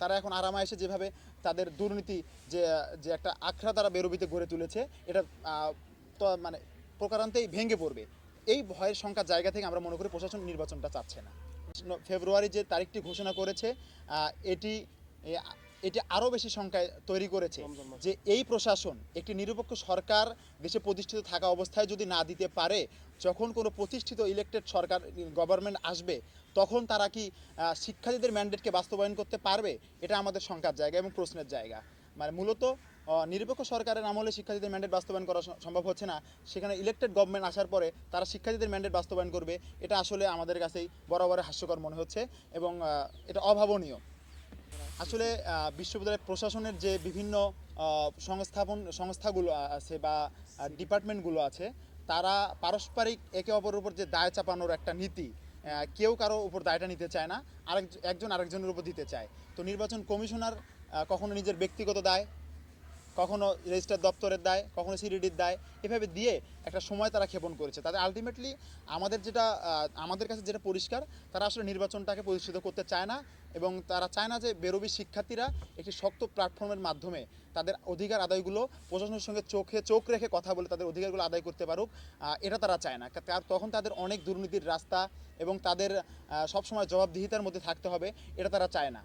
তারা এখন আরামে এসে যেভাবে তাদের দুর্নীতি যে যে একটা আখড়া তারা বেরোবিতে গড়ে তুলেছে, এটা মানে প্রকারান্তেই ভেঙে পড়বে। এই ভয়ের সংখ্যার জায়গা থেকে আমরা মনে করি প্রশাসন নির্বাচনটা চাচ্ছে না। ফেব্রুয়ারি যে তারিখটি ঘোষণা করেছে এটি এটি আরও বেশি সংখ্যায় তৈরি করেছে যে এই প্রশাসন একটি নিরপেক্ষ সরকার দেশে প্রতিষ্ঠিত থাকা অবস্থায় যদি না দিতে পারে যখন কোনো প্রতিষ্ঠিত ইলেকটেড সরকার গভর্নমেন্ট আসবে তখন তারা কি শিক্ষার্থীদের ম্যান্ডেটকে বাস্তবায়ন করতে পারবে? এটা আমাদের শঙ্কার জায়গা এবং প্রশ্নের জায়গা। মানে মূলত নিরপেক্ষ সরকারের আমলে শিক্ষার্থীদের ম্যান্ডেট বাস্তবায়ন করা সম্ভব হচ্ছে না। সেখানে ইলেকটেড গভর্নমেন্ট আসার পরে তারা শিক্ষার্থীদের ম্যান্ডেট বাস্তবায়ন করবে। এটা আসলে আমাদের কাছেই বরাবর হাস্যকর মনে হচ্ছে এবং এটা অভাবনীয়। আসলে বিশ্ববিদ্যালয় প্রশাসনের যে বিভিন্ন সংস্থাপন, সংস্থাগুলো আছে বা ডিপার্টমেন্টগুলো আছে, তারা পারস্পরিক একে অপরের উপর যে দায় চাপানোর একটা নীতি কেউ কারও উপর দায়টা নিতে চায় না, আরেক, একজন আরেকজনের উপর দিতে চায়। তো নির্বাচন কমিশনার কখনো নিজের ব্যক্তিগত দায় কখনো রেজিস্টার দপ্তরের দায়, কখনো সিডিডির দায়, এভাবে দিয়ে একটা সময় তারা ক্ষেপণ করেছে। তাদের আলটিমেটলি আমাদের যেটা আমাদের কাছে যেটা পরিষ্কার, তারা আসলে নির্বাচনটাকে প্রতিষ্ঠিত করতে চায় না এবং তারা চায় না যে বেরোবি শিক্ষার্থীরা একটি শক্ত প্ল্যাটফর্মের মাধ্যমে তাদের অধিকার আদায়গুলো প্রশাসনের সঙ্গে চোখে চোখ রেখে কথা বলে তাদের অধিকারগুলো আদায় করতে পারুক এটা তারা চায় না। তখন তাদের অনেক দুর্নীতির রাস্তা এবং তাদের সবসময় জবাবদিহিতার মধ্যে থাকতে হবে, এটা তারা চায় না।